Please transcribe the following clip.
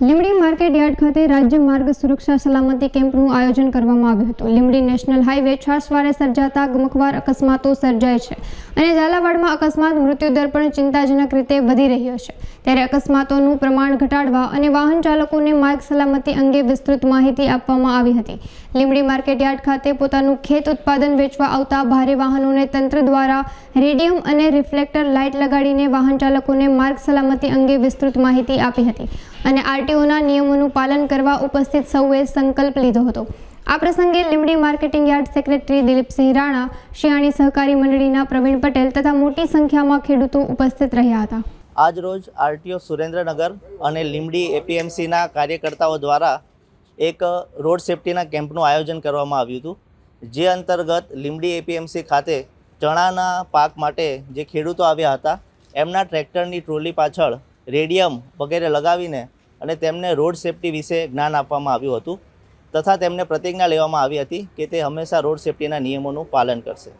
Limbdi market yard ખાતે રાજ્ય માર્ગ સુરક્ષા સલામતી કેમ્પનું આયોજન કરવામાં આવ્યું હતું. લીમડી નેશનલ હાઈવે છાસવારે સર્જાતા ગમકવાર અકસ્માતો સર્જાય છે અને ઝાલાવાડમાં અકસ્માત મૃત્યુદર પણ ચિંતાજનક રીતે વધી રહ્યો છે. ત્યારે અકસ્માતોનું પ્રમાણ ઘટાડવા અને વાહન ચાલકોને માર્ગ સલામતી અંગે વિસ્તૃત માહિતી આપવામાં આવી હતી. લીમડી માર્કેટ યાર્ડ ખાતે પોતાનું ખેત ઉત્પાદન વેચવા આવતા ભારે વાહનોને તંત્ર દ્વારા રેડિયમ અને રિફ્લેક્ટર લાઇટ લગાડીને વાહન ચાલકોને માર્ગ સલામતી અંગે વિસ્તૃત માહિતી આપી હતી અને આરટીઓના નિયમોનું પાલન કરવા ઉપસ્થિત સૌએ સંકલ્પ લીધો હતો. આ પ્રસંગે Limdi marketing yard secretary Dilipsinh Rana Shiyani સહકારી મંડળીના પ્રવીણ પટેલ તથા મોટી સંખ્યામાં ખેડૂતો ઉપસ્થિત રહ્યા હતા. આજ રોજ આરટીઓ સુરેન્દ્રનગર અને લીમડી એપીએમસીના કાર્યકર્તાઓ દ્વારા એક રોડ સેફ્ટીના કેમ્પનું આયોજન કરવામાં આવ્યું હતું, જે અંતર્ગત લીંબડી એપીએમસી ખાતે ચણાના પાક માટે જે ખેડૂતો આવ્યા હતા, એમના ટ્રેક્ટરની ટ્રોલી પાછળ રેડિયમ વગેરે લગાવીને અને તેમને રોડ સેફટી વિશે જ્ઞાન આપવામાં આવ્યું હતું તથા તેમને પ્રતિજ્ઞા લેવામાં આવી હતી કે તે હંમેશા રોડ સેફટીના નિયમોનું પાલન કરશે.